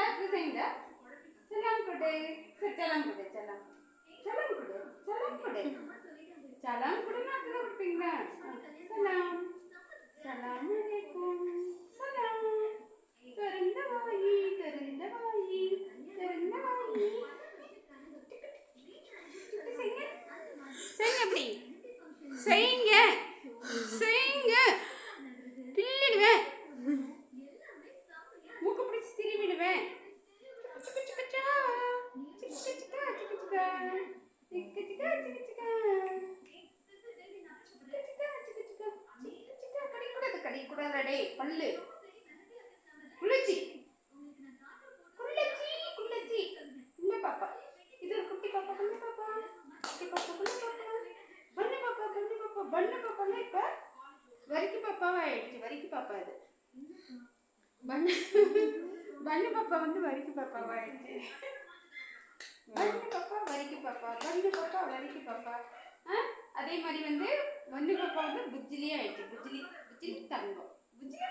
செய்யுங்க செல்லம் கொடு சரி செல்லம் கொடு செல்லம் செல்லம் கொடு செல்லம் கொடு செல்லம் கொடு நான் கொடுப்பீங்களா சலாம் சலாம் அலைக்கும் சலாம் திறந்த வாயி திறந்த வாயி திறந்த வாயி செய்யுங்க செய்யுங்க அப்படி செய்யுங்க கடிக்கூடாதுடா டேய், பல்லு குளிச்சி குள்ளச்சி குள்ளச்சி இல்ல பாப்பா இது ஒரு குட்டி பாப்பா குள்ள பாப்பா குட்டி பாப்பா குள்ள பாப்பா பண்ணு பாப்பா பண்ணு பாப்பா பண்ணு பாப்பான்னா இப்ப வரிக்கு பாப்பாவா ஆயிடுச்சு வரிக்கு பாப்பா. இது பண்ணு பண்ணு பாப்பா வந்து வரிக்கு பாப்பாவா ஆயிடுச்சு பண்ணு பாப்பா வரிக்கு பாப்பா பண்ணு பாப்பா. பாப்பா அதே மாதிரி வந்து ஒன்று பாப்பா வந்து புஜ்ஜிலியே ஆயிடுச்சு. புஜ்ஜிலி புஜ்ஜிலி தங்கம். புஜ்ஜிலி